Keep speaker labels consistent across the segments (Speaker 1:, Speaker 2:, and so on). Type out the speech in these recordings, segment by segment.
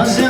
Speaker 1: Cause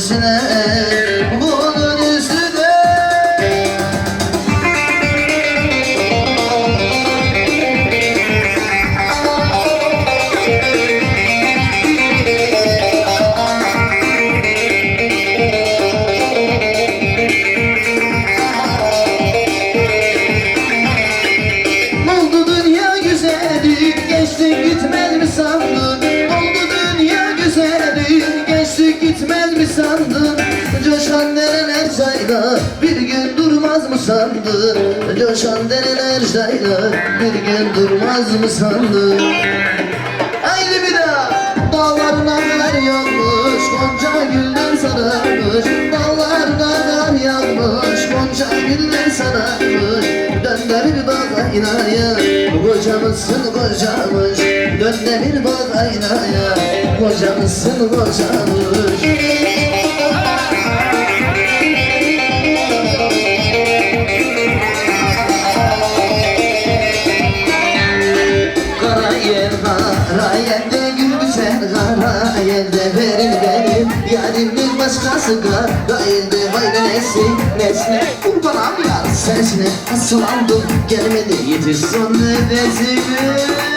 Speaker 1: bunun dereler çayda bir gün durmaz mı sandın? Coşan dereler çayda bir gün durmaz mı sandın? Haydi bir daha. Dağlarına kar yağmış Gonca güller sararmış. Dağlarına kar yağmış Gonca güller sararmış. Dön de bir bak aynaya Kocamışsın kocamış Dön de bir bak aynaya Kocamışsın kocamış başkası yerde Vay be nesi nesne Kurbanam yar sesine Asılandım gelmedi. Yetiş son nefesime